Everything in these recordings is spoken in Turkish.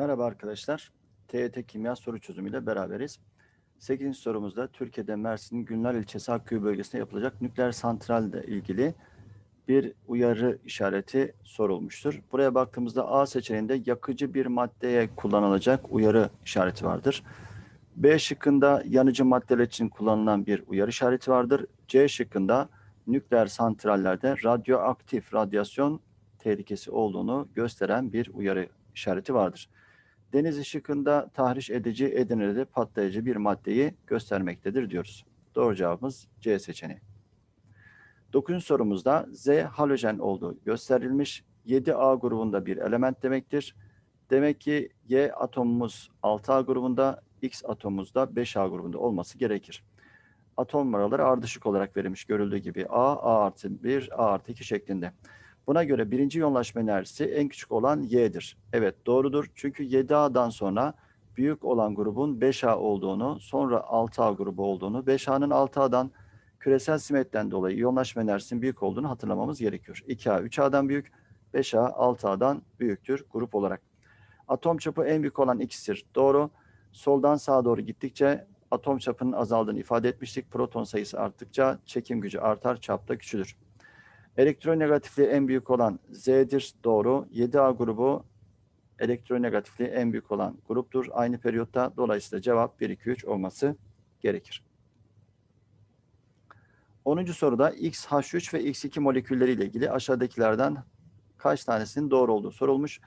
Merhaba arkadaşlar. TYT Kimya soru çözümüyle beraberiz. 8. sorumuzda Türkiye'de Mersin'in Günler ilçesi Akköy bölgesinde yapılacak nükleer santralle ilgili bir uyarı işareti sorulmuştur. Buraya baktığımızda A seçeneğinde yakıcı bir maddeye kullanılacak uyarı işareti vardır. B şıkkında yanıcı maddeler için kullanılan bir uyarı işareti vardır. C şıkkında nükleer santrallerde radyoaktif radyasyon tehlikesi olduğunu gösteren bir uyarı işareti vardır. Deniz ışıkında tahriş edici, Edirne'de patlayıcı bir maddeyi göstermektedir diyoruz. Doğru cevabımız C seçeneği. Dokuzuncu sorumuzda Z halojen olduğu gösterilmiş. 7A grubunda bir element demektir. Demek ki Y atomumuz 6A grubunda, X atomumuz da 5A grubunda olması gerekir. Atom numaraları ardışık olarak verilmiş görüldüğü gibi A, A artı 1, A artı 2 şeklinde. Buna göre birinci yoğunlaşma enerjisi en küçük olan Y'dir. Evet doğrudur. Çünkü 7A'dan sonra büyük olan grubun 5A olduğunu, sonra 6A grubu olduğunu, 5A'nın 6A'dan küresel simetriden dolayı yoğunlaşma enerjisinin büyük olduğunu hatırlamamız gerekiyor. 2A 3A'dan büyük, 5A 6A'dan büyüktür grup olarak. Atom çapı en büyük olan X'tir. Doğru. Soldan sağa doğru gittikçe atom çapının azaldığını ifade etmiştik. Proton sayısı arttıkça çekim gücü artar, çap da küçülür. Elektronegatifliği en büyük olan Z'dir. Doğru. 7A grubu elektronegatifliği en büyük olan gruptur. Aynı periyotta dolayısıyla cevap 1, 2, 3 olması gerekir. 10. soruda XH3 ve X2 molekülleri ile ilgili aşağıdakilerden kaç tanesinin doğru olduğu sorulmuş.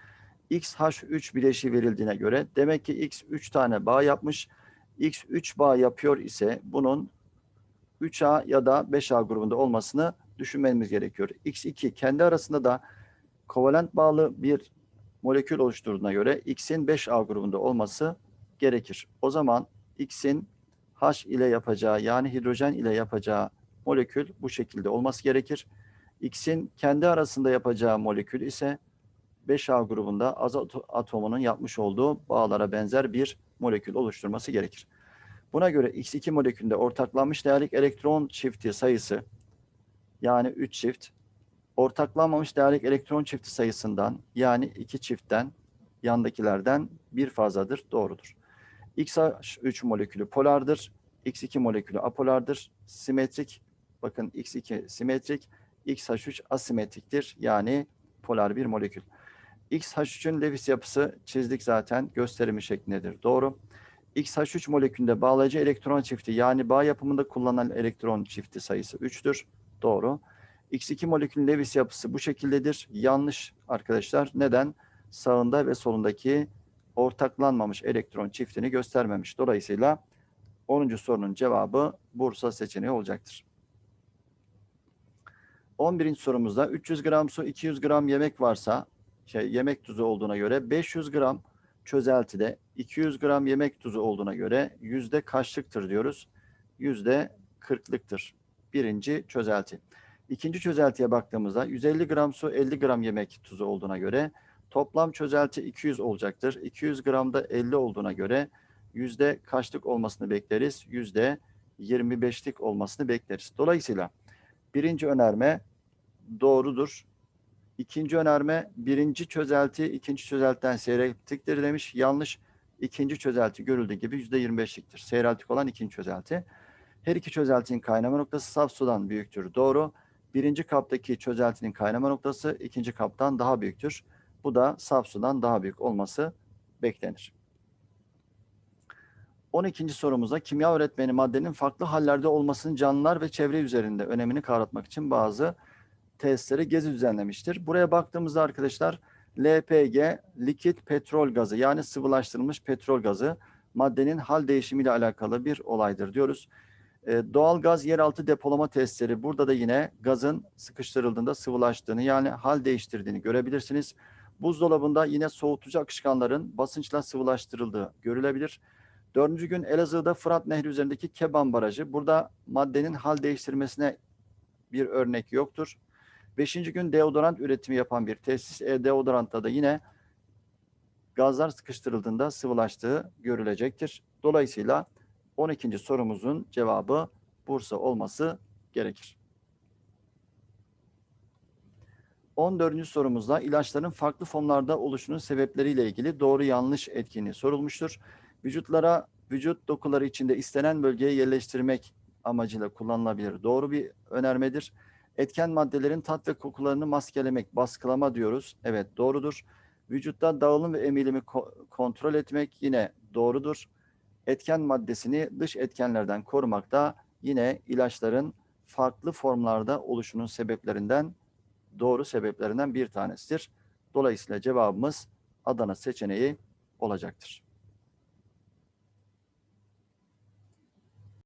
XH3 bileşiği verildiğine göre demek ki X 3 tane bağ yapmış. X 3 bağ yapıyor ise bunun 3A ya da 5A grubunda olmasını düşünmemiz gerekiyor. X2 kendi arasında da kovalent bağlı bir molekül oluşturduğuna göre X'in 5A grubunda olması gerekir. O zaman X'in H ile yapacağı yani hidrojen ile yapacağı molekül bu şekilde olması gerekir. X'in kendi arasında yapacağı molekül ise 5A grubunda azot atomunun yapmış olduğu bağlara benzer bir molekül oluşturması gerekir. Buna göre X2 molekülünde ortaklanmış değerlik elektron çifti sayısı yani 3 çift ortaklanmamış değerlik elektron çifti sayısından yani 2 çiftten yandakilerden bir fazladır. Doğrudur. XH3 molekülü polardır. X2 molekülü apolardır. Simetrik bakın X2 simetrik XH3 asimetriktir. Yani polar bir molekül. XH3'ün Lewis yapısı çizdik zaten gösterimi şeklindedir. Doğru. XH3 molekülünde bağlayıcı elektron çifti yani bağ yapımında kullanılan elektron çifti sayısı 3'tür. Doğru. X2 molekülün Lewis yapısı bu şekildedir. Yanlış arkadaşlar. Neden? Sağında ve solundaki ortaklanmamış elektron çiftini göstermemiş. Dolayısıyla 10. sorunun cevabı Bursa seçeneği olacaktır. 11. sorumuzda 300 gram su 200 gram yemek varsa şey yemek tuzu olduğuna göre 500 gram çözeltide 200 gram yemek tuzu olduğuna göre yüzde kaçlıktır diyoruz. Yüzde 40'lıktır. Birinci çözelti. İkinci çözeltiye baktığımızda 150 gram su 50 gram yemek tuzu olduğuna göre toplam çözelti 200 olacaktır. 200 gramda 50 olduğuna göre yüzde kaçlık olmasını bekleriz? Yüzde 25'lik olmasını bekleriz. Dolayısıyla birinci önerme doğrudur. İkinci önerme birinci çözelti ikinci çözeltiden seyreltiktir demiş. Yanlış. İkinci çözelti görüldüğü gibi yüzde 25'liktir. Seyreltik olan ikinci çözelti. Her iki çözeltinin kaynama noktası saf sudan büyüktür. Doğru. Birinci kaptaki çözeltinin kaynama noktası ikinci kaptan daha büyüktür. Bu da saf sudan daha büyük olması beklenir. 12. sorumuzda kimya öğretmeni maddenin farklı hallerde olmasının canlılar ve çevre üzerinde önemini kavratmak için bazı testleri gezi düzenlemiştir. Buraya baktığımızda arkadaşlar LPG, likit petrol gazı yani sıvılaştırılmış petrol gazı maddenin hal değişimiyle alakalı bir olaydır diyoruz. E, doğal gaz yeraltı depolama testleri burada da yine gazın sıkıştırıldığında sıvılaştığını yani hal değiştirdiğini görebilirsiniz. Buzdolabında yine soğutucu akışkanların basınçla sıvılaştırıldığı görülebilir. Dördüncü gün Elazığ'da Fırat Nehri üzerindeki Keban Barajı. Burada maddenin hal değiştirmesine bir örnek yoktur. Beşinci gün deodorant üretimi yapan bir tesis. E, deodorantta da yine gazlar sıkıştırıldığında sıvılaştığı görülecektir. Dolayısıyla 12. sorumuzun cevabı Bursa olması gerekir. 14. sorumuzda ilaçların farklı formlarda oluşunun sebepleriyle ilgili doğru yanlış etkinliği sorulmuştur. Vücutlara, vücut dokuları içinde istenen bölgeye yerleştirmek amacıyla kullanılabilir. Doğru bir önermedir. Etken maddelerin tat ve kokularını maskelemek, baskılama diyoruz. Evet doğrudur. Vücutta dağılım ve emilimi ko- kontrol etmek yine doğrudur. Etken maddesini dış etkenlerden korumak da yine ilaçların farklı formlarda oluşunun sebeplerinden doğru sebeplerinden bir tanesidir. Dolayısıyla cevabımız Adana seçeneği olacaktır.